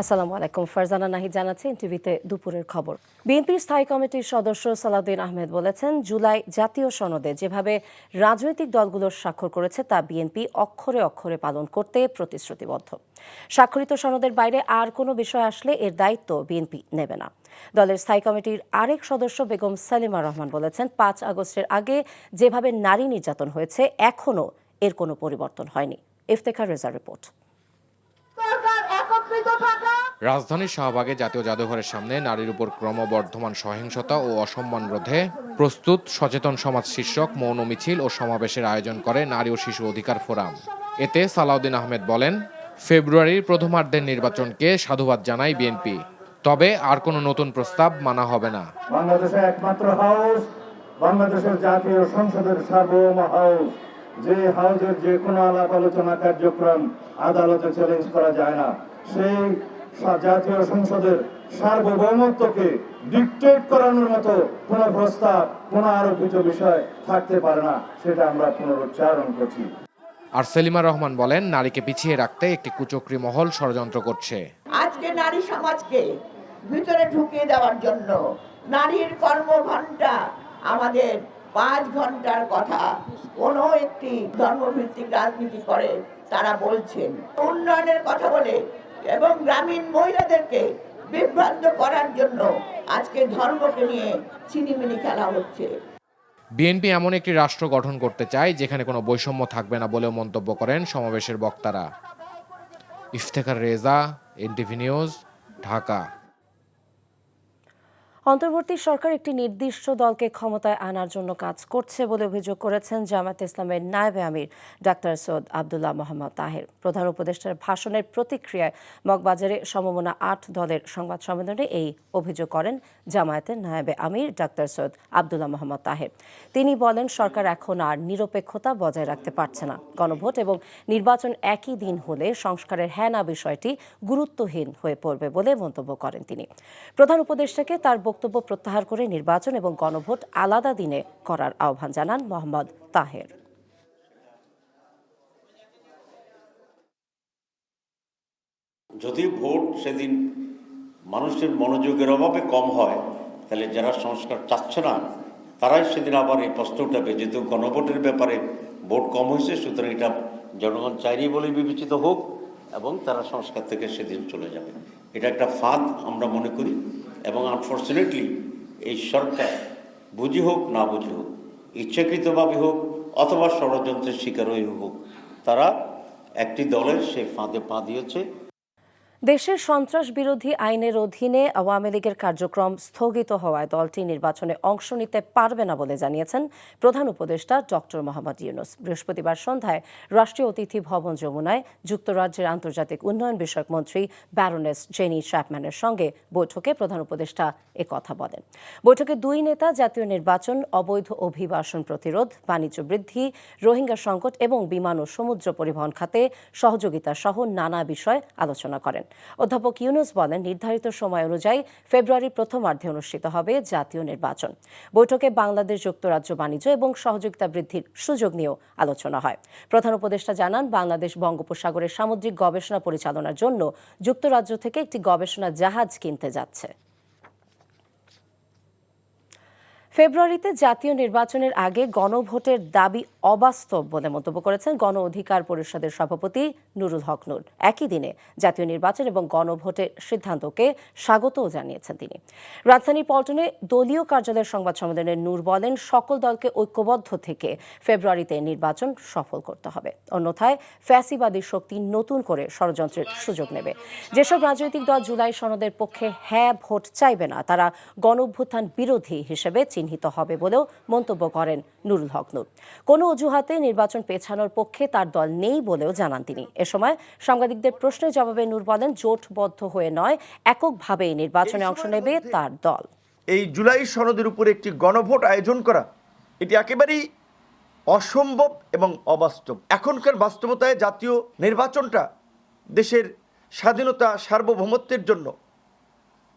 আসসালামু আলাইকুম। ফারজানা নাহিদ জানাচ্ছেন টিভিতে দুপুরের খবর। বিএনপির স্থায়ী কমিটির সদস্য সালাউদ্দিন আহমেদ বলেছেন, জুলাই জাতীয় সনদে যেভাবে রাজনৈতিক দলগুলো স্বাক্ষর করেছে, তা বিএনপি অক্ষরে অক্ষরে পালন করতে প্রতিশ্রুতিবদ্ধ। স্বাক্ষরিত সনদের বাইরে আর কোনো বিষয় আসলে এর দায়িত্ব বিএনপি নেবে না। দলের স্থায়ী কমিটির আরেক সদস্য বেগম সালিমা রহমান বলেছেন, পাঁচ আগস্টের আগে যেভাবে নারী নির্যাতন হয়েছে এখনও এর কোনো পরিবর্তন হয়নি। ইফতেখার রেজা রিপোর্ট। রাজধানীর শাহবাগে জাতীয় জাদুঘরের সামনে নারীর উপর ক্রমবর্ধমান সহিংসতা ও অসম্মান রোধে প্রস্তুত সচেতন সমাজ শীর্ষক মৌন মিছিল ও সমাবেশের আয়োজন করে নারী ও শিশু অধিকার ফোরাম। এতে সালাউদ্দিন আহমেদ বলেন, ফেব্রুয়ারির প্রথমার্ধের নির্বাচনকে সাধুবাদ জানায় বিএনপি। তবে আর কোনো নতুন প্রস্তাব মানা হবে না। বাংলাদেশের একমাত্র হাউস, বাংলাদেশের জাতীয় সংসদের সার্বভৌম হাউস। যে হাউসের যে কোনো আলাপ আলোচনা কার্যক্রম আদালতে চ্যালেঞ্জ করা যায় না। সেই জাতীয় সংসদের সার্বভৌমত্বকে ডিকটেট করানোর মতো কোনো প্রস্তাব কোনো আরোপিত বিষয় থাকতে পারে না সেটা আমরা পুনরুচ্চারণ করছি। আর সেলিমা রহমান বলেন নারীকে পিছিয়ে রাখতে একটি কুচক্রী মহল ষড়যন্ত্র করছে। আজকে নারী সমাজকে ভিতরে ঢুকিয়ে দেওয়ার জন্য নারীর কর্ম কর্মঘণ্টা আমাদের পাঁচ ঘণ্টার কথা কোনো একটি ধর্মভিত্তিক রাজনীতি করে তারা বলছেন। উন্নয়নের কথা বলে এবং গ্রামীণ মহিলাদেরকে বিভ্রান্ত করার জন্য আজকে ধর্মকে নিয়ে ছিনিমিনি খেলা হচ্ছে। বিএনপি এমন একটি রাষ্ট্র গঠন করতে চায়, যেখানে কোনো বৈষম্য থাকবে না বলেও মন্তব্য করেন সমাবেশের বক্তারা। Iftekhar Reza, NTV news, Dhaka. অন্তর্বর্তী সরকার একটি নির্দিষ্ট দলকে ক্ষমতায় আনার জন্য কাজ করছে বলে অভিযোগ করেছেন জামাত ইসলামের নায়েবে আমির, ডাক্তার সৈয়দ আবদুল্লাহ মোহাম্মদ তাহের। প্রধান উপদেষ্টার ভাষণের প্রতিক্রিয়ায় মগবাজারে সমমনা আট দলের সংবাদ সম্মেলনে এই অভিযোগ করেন জামায়াতের নায়েবে আমির, ডাক্তার সৈয়দ আবদুল্লাহ মোহাম্মদ তাহের। তিনি বলেন, সরকার এখন আর নিরপেক্ষতা বজায় রাখতে পারছে না। গণভোট এবং নির্বাচন একই দিন হলে সংস্কারের হ্যাঁ না বিষয়টি গুরুত্বহীন হয়ে পড়বে বলে মন্তব্য করেন তিনি। প্রধান উপদেষ্টাকে তার বক্তব্য প্রত্যাহার করে নির্বাচন এবং গণভোট আলাদা দিনে করার আহ্বান জানান মোহাম্মদ তাহের। যদি ভোট সেদিন মানুষের মনোযোগের অভাবে কম হয়, তাহলে যারা সংস্কার চাচ্ছে না, তারাই সেদিন আবার এই প্রশ্ন উঠাবে, যেহেতু গণভোটের ব্যাপারে ভোট কম হয়েছে, সুতরাং এটা জনগণ চাইনি বলে বিবেচিত হোক, এবং তারা সংস্কার থেকে সেদিন চলে যাবে। এটা একটা ফাঁদ আমরা মনে করি। এবং আনফর্চুনেটলি এই সরকার বুঝি হোক, না বুঝি হোক, ইচ্ছাকৃতভাবে হোক অথবা ষড়যন্ত্রের শিকার হয়ে হোক, তারা একটি দলের সে ফাঁদে পা দিয়েছে। দেশের সন্ত্রাস বিরোধী আইনের অধীনে আওয়ামী লীগের কার্যক্রম স্থগিত হওয়ায় দলটি নির্বাচনে অংশ নিতে পারবে না বলে জানিয়েছেন প্রধান উপদেষ্টা ডক্টর মোহাম্মদ ইউনুস। বৃহস্পতিবার সন্ধ্যায় রাষ্ট্রীয় অতিথি ভবন যমুনায় যুক্তরাজ্যের আন্তর্জাতিক উন্নয়ন বিষয়ক মন্ত্রী ব্যারোনেস জেনি চ্যাপম্যানের সঙ্গে বৈঠকে প্রধান উপদেষ্টা কথা বলেন। বৈঠকে দুই নেতা জাতীয় নির্বাচন, অবৈধ অভিবাসন প্রতিরোধ, বাণিজ্য বৃদ্ধি, রোহিঙ্গা সংকট এবং বিমান ও সমুদ্র পরিবহন খাতে সহযোগিতা সহ নানা বিষয় আলোচনা করেন। অধ্যাপক ইউনুস বলেন, নির্ধারিত সময় অনুযায়ী ফেব্রুয়ারি প্রথমার্ধে অনুষ্ঠিত হবে জাতীয় নির্বাচন। বৈঠকে বাংলাদেশ যুক্তরাজ্য বাণিজ্য এবং সহযোগিতা বৃদ্ধির সুযোগ নিয়েও আলোচনা হয়। প্রধান উপদেষ্টা জানান, বাংলাদেশ বঙ্গোপসাগরের সামুদ্রিক গবেষণা পরিচালনার জন্য যুক্তরাজ্য থেকে একটি গবেষণা জাহাজ কিনতে যাচ্ছে। ফেব্রুয়ারিতে জাতীয় নির্বাচনের আগে গণভোটের দাবি অবাস্তব বলে মন্তব্য করেছেন গণ অধিকার পরিষদের সভাপতি নুরুল হক নূর। একই দিনে জাতীয় নির্বাচন এবং গণভোটের সিদ্ধান্তকে স্বাগতও জানিয়েছেন তিনি। রাজধানীর পল্টনে দলীয় কার্যালয়ের সংবাদ সম্মেলনে নূর বলেন, সকল দলকে ঐক্যবদ্ধ থেকে ফেব্রুয়ারিতে নির্বাচন সফল করতে হবে। অন্যথায় ফ্যাসিবাদী শক্তি নতুন করে ষড়যন্ত্রের সুযোগ নেবে। যেসব রাজনৈতিক দল জুলাই সনদের পক্ষে হ্যাঁ ভোট চাইবে না, তারা গণ বিরোধী হিসেবে চিহ্নিত হবে বলেও মন্তব্য করেন নুরুল হক নূর। কোনো অজুহাতে নির্বাচন পেছানোর পক্ষে তার দল নেই বলেও জানান তিনি। এ সময় সাংবাদিকদের প্রশ্নের জবাবে নূর বলেন, জোটবদ্ধ হয়ে নয়, এককভাবেই নির্বাচনে অংশ নেবে তার দল। এই জুলাই সনদের উপরে একটি গণভোট আয়োজন করা, এটি একেবারেই অসম্ভব এবং অবাস্তব। এখনকার বাস্তবতায় জাতীয় নির্বাচনটা দেশের স্বাধীনতা সার্বভৌমত্বের জন্য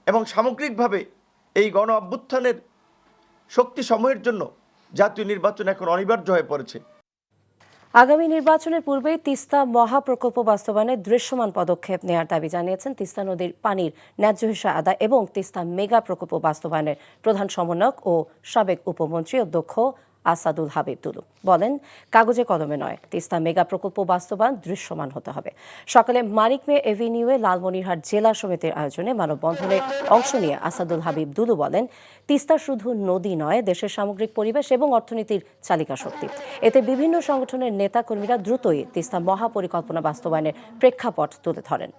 এবং সামগ্রিকভাবে এই গণ অভ্যুত্থানের শক্তি সময়ের জন্য জাতীয় নির্বাচন এখন অনিবার্য হয়ে পড়েছে। আগামী নির্বাচনের পূর্বেই তিস্তা মহাপ্রকল্প বাস্তবায়নে দৃশ্যমান পদক্ষেপ নেওয়ার দাবি জানিয়েছেন তিস্তা নদীর পানির ন্যায্য হিসা আদা এবং তিস্তা মেগা প্রকল্প বাস্তবায়নের প্রধান সমন্বয়ক ও সাবেক উপমন্ত্রী অধ্যক্ষ আসাদুল হাবিব দুলু। বলেন, কাগজে কলমে নয়, তিস্তা মেগা প্রকল্প বাস্তবায়ন দৃশ্যমান হতে হবে। সকালে মানিক মে এভিনিউয়ে লালমনিরহাট জেলা সমিতির আয়োজনে মানববন্ধনে অংশ নিয়ে আসাদুল হাবিব দুলু বলেন, তিস্তা শুধু নদী নয়, দেশের সামগ্রিক পরিবেশ এবং অর্থনীতির চালিকা শক্তি। এতে বিভিন্ন সংগঠনের নেতাকর্মীরা দ্রুতই তিস্তা মহাপরিকল্পনা বাস্তবায়নের প্রেক্ষাপট তুলে ধরেন।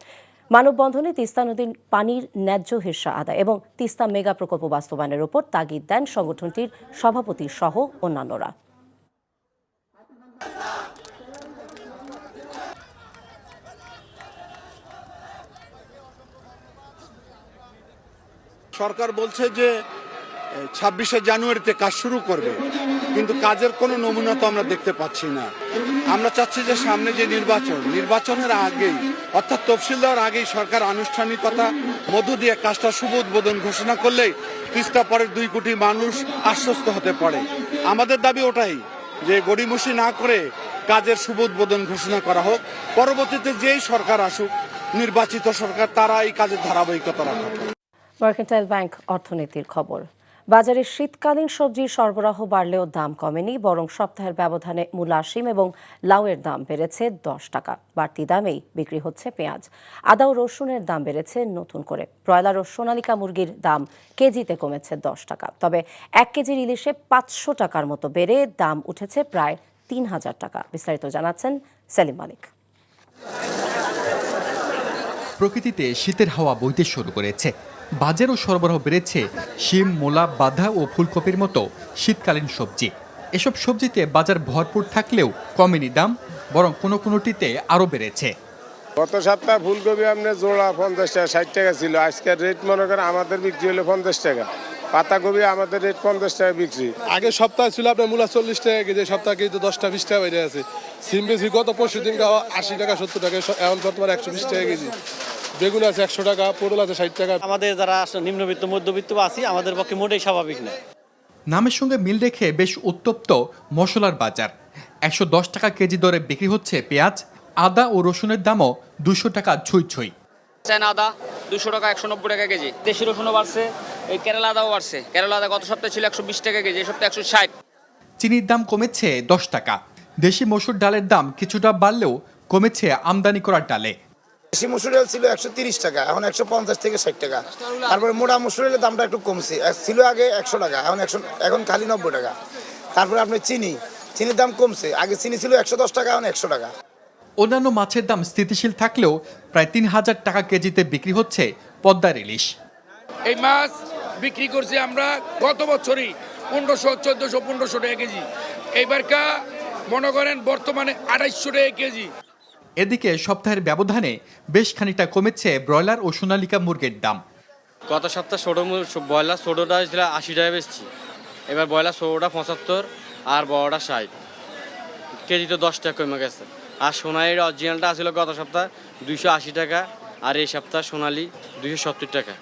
মানববন্ধনে তিস্তা নদীর পানির ন্যায্য হিস্সা আদায় এবং তিস্তা মেগা প্রকল্প বাস্তবায়নের উপর তাগিদ দেন সংগঠনটির সভাপতি সহ অন্যান্যরা। সরকার বলছে যে ছাব্বিশে জানুয়ারিতে কাজ শুরু করবে, কিন্তু কাজের কোনো নমুনা তো আমরা দেখতে পাচ্ছি না। আমরা চাচ্ছি যে সামনে যে নির্বাচন, নির্বাচনের আগেই, অর্থাৎ তফসিল দেওয়ার আগেই সরকার আনুষ্ঠানিকতা, মধ্য দিয়ে কাজটা শুভ উদ্বোধন ঘোষণা করলেই তিস্তা পরের দুই কোটি মানুষ আশ্বস্ত হতে পারে। আমাদের দাবি ওটাই, যে গড়িমসি না করে কাজের শুভ উদ্বোধন ঘোষণা করা হোক। পরবর্তীতে যেই সরকার আসুক, নির্বাচিত সরকার, তারা এই কাজের ধারাবাহিকতা রাখা মার্কেন্টাইল ব্যাংক অর্থনীতির খবর। বাজারে শীতকালীন সবজির সরবরাহ বাড়লেও দাম কমেনি, বরং সপ্তাহের ব্যবধানে মূলা এবং লাউয়ের দাম বেড়েছে দশ টাকা। বাড়তি দামেই বিক্রি হচ্ছে পেঁয়াজ। আদা ও রসুনের দাম বেড়েছে নতুন করে। ব্রয়লার ও সোনালিকা মুরগির দাম কেজিতে কমেছে দশ টাকা। তবে এক কেজির ইলিশে পাঁচশো টাকার মতো বেড়ে দাম উঠেছে প্রায় তিন হাজার টাকা। বিস্তারিত জানাচ্ছেন সেলিম মালিক। প্রকৃতিতে শীতের হাওয়া বইতে শুরু করেছে। বাজারও সরবরাহ বেড়েছে শিম মূলা বাঁধা ও ফুলকপির মতো শীতকালীন সবজি। এসব সবজিতে বাজার ভরপুর থাকলেও কমেনি দাম বরং কোনো কোনোটিতে আরও বেড়েছে। গত সপ্তাহে ফুলকপি আপনার জোড়া পঞ্চাশ টাকা ষাট টাকা ছিল। আজকের রেট মনে করেন আমাদের বিক্রি হলো পঞ্চাশ টাকা। পাতাকপি আমাদের রেট পঞ্চাশ টাকা বিক্রি। আগে সপ্তাহে ছিল আপনার মূলা চল্লিশ টাকা কেজি সপ্তাহে কেজি দশটা বিশ টাকা বেড়ে আছে। সিম বেশি গত পরশু দিন আশি টাকা সত্তর টাকা এখন বর্তমানে একশো বিশ টাকা কেজি। বেগুন আছে একশো টাকা পটল আছে ষাট টাকা। আমাদের যারা নিম্নবিত্ত মধ্যবিত্ত আছি আমাদের পক্ষে মোটেই স্বাভাবিক না। নামের সঙ্গে মিল রেখে বেশ উত্তপ্ত মশলার বাজার। একশো দশ টাকা কেজি দরে বিক্রি হচ্ছে পেঁয়াজ আদা ও রসুনের দামও দুশো টাকা ছুঁই ছুঁই। চায়না আদা দুশো টাকা একশো নব্বই টাকা কেজি। দেশি রসুনও বাড়ছে এই কেরালা আদাও বাড়ছে। কেরালা আদা গত সপ্তাহে ছিল একশো বিশ টাকা কেজি এই সপ্তাহে একশো ষাট। চিনির দাম কমেছে দশ টাকা। দেশি মসুর ডালের দাম কিছুটা বাড়লেও কমেছে আমদানি করার ডালে। দেশি মুসুর ডাল ছিল একশো তিরিশ টাকা এখন একশো পঞ্চাশ থেকে ষাট টাকা। তারপরে মোটা মুসুর ডালের দামটা একটু কমছে ছিল আগে একশো টাকা এখন একশো এখন খালি নব্বই টাকা। তারপরে আপনার চিনি চিনির দাম কমছে আগে চিনি ছিল একশো দশ টাকা এখন একশো টাকা। অন্যান্য মাছের দাম স্থিতিশীল থাকলেও প্রায় তিন হাজার টাকা কেজিতে বিক্রি হচ্ছে পদ্মার ইলিশ। এই মাছ বিক্রি করছি আমরা গত বছরই পনেরোশো চোদ্দোশো পনেরোশো টাকা কেজি। এইবারকা মনে করেন বর্তমানে আড়াইশো টাকা কেজি। এদিকে সপ্তাহের ব্যবধানে বেশ খানিকটা কমেছে ব্রয়লার ও সোনালিকা মুরগির দাম। গত সপ্তাহে ছোটো ব্রয়লার ছোটোটা ছিল আশি টাকা বেচছি। এবার ব্রয়লার ছোটোটা পঁচাত্তর আর বড়টা ষাট। কেজি তো দশ টাকা কমে গেছে। আর সোনালির অরিজিনালটা আসছিল গত সপ্তাহ দুইশো আশি টাকা আর এই সপ্তাহ সোনালি দুইশো সত্তর টাকা।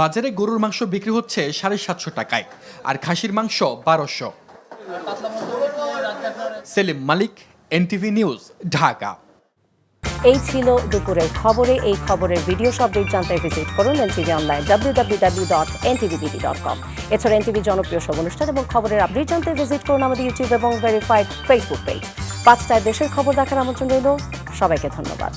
বাজারে গরুর মাংস বিক্রি হচ্ছে সাড়ে সাতশো টাকায় আর খাসির মাংস বারোশো। Selim Malik NTV news Dhaka. এই ছিল দুপুরের খবরে। এই খবরের ভিডিও সবডেট জানতে ভিজিট করুন NTV online W W W dot NTV BD dot com এছাড়া এনটিভি জনপ্রিয় সব অনুষ্ঠান এবং খবরের আপডেট জানতে ভিজিট করুন আমাদের ইউটিউব এবং ভেরিফাইড ফেসবুক পেজ পাঁচটায় দেশের খবর দেখার আমন্ত্রণ রইল। সবাইকে ধন্যবাদ।